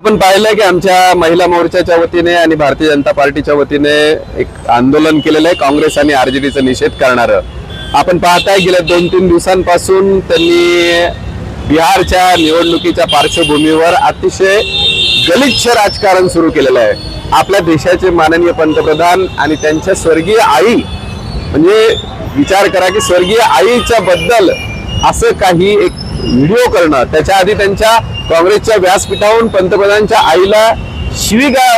आपण पाहिलंय की आमच्या महिला मोर्चाच्या वतीने आणि भारतीय जनता पार्टीच्या वतीने एक आंदोलन केलेलं आहे. काँग्रेस आणि आरजेडीचा निषेध करणारं. आपण पाहताय गेल्या दोन तीन दिवसांपासून त्यांनी बिहारच्या निवडणुकीच्या पार्श्वभूमीवर अतिशय गलिच्छ राजकारण सुरू केलेलं आहे. आपल्या देशाचे माननीय पंतप्रधान आणि त्यांच्या स्वर्गीय आई म्हणजे विचार करा की स्वर्गीय आईच्या बद्दल असं काही एक व्हिडिओ करणं. त्याच्या आधी त्यांच्या काँग्रेसच्या व्यासपीठाहून पंतप्रधानांच्या आईला शिवीगा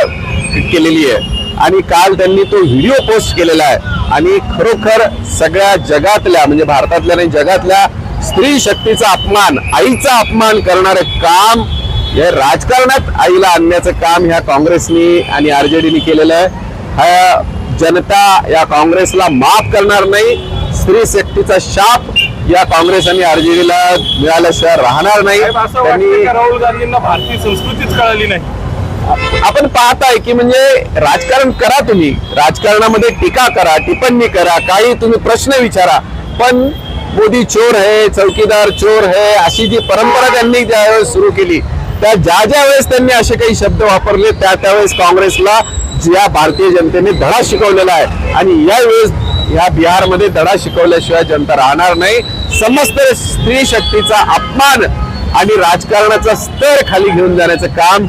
केलेली आहे. आणि काल त्यांनी तो व्हिडिओ पोस्ट केलेला आहे. आणि खरोखर सगळ्या जगातल्या म्हणजे भारतातल्या नाही जगातल्या स्त्री शक्तीचा अपमान आईचा अपमान करणारं काम हे राजकारणात आईला आणण्याचं काम ह्या काँग्रेसनी आणि आर जे डीने केलेलं आहे. हा जनता या काँग्रेसला माफ करणार नाही. स्त्री शक्तीचा शाप या काँग्रेस आणि आरजेडीला मिळाल्याशिवाय राहणार नाही. त्यांनी राहुल गांधींना भारतीय संस्कृतीच कळाली नाही. आपण पाहताय की म्हणजे राजकारण करा तुम्ही. राजकारणामध्ये टीका करा टिप्पणी करा काही तुम्ही प्रश्न विचारा. पण मोदी चोर है चौकीदार चोर है अशी जी परंपरा त्यांनी ज्यावेळेस सुरू केली त्या ज्या ज्या वेळेस त्यांनी असे काही शब्द वापरले त्या त्यावेळेस काँग्रेसला या भारतीय जनतेने धडा शिकवलेला आहे. आणि यावेळेस ह्या बिहारमध्ये धडा शिकवल्याशिवाय जनता राहणार नाही. समस्त स्त्री शक्तीचा अपमान आणि राजकारणाचा स्तर खाली घेऊन जाण्याचं काम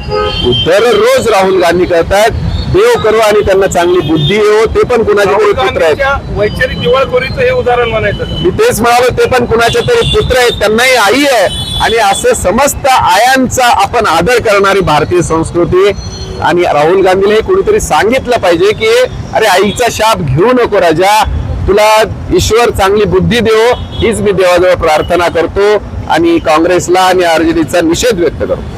दररोज राहुल गांधी करतायत. देव करू आणि त्यांना चांगली बुद्धी येऊ ते पण कुणाचे तरी पुत्र आहेत. वैचारिक दिवाळखोरीचं हे उदाहरण म्हणायचं मी तेच म्हणालो ते पण कुणाचे तरी पुत्र आहेत त्यांनाही आई आहे. आणि असं समस्त आयांचा आपण आदर करणारी भारतीय संस्कृती आणि राहुल गांधीला हे कुणीतरी सांगितलं पाहिजे की अरे आईचा शाप घेऊ नको राजा. तुला ईश्वर चांगली बुद्धी देव हीच मी देवाजवळ प्रार्थना करतो आणि काँग्रेसला आणि आरजेडीचा निषेध व्यक्त करतो.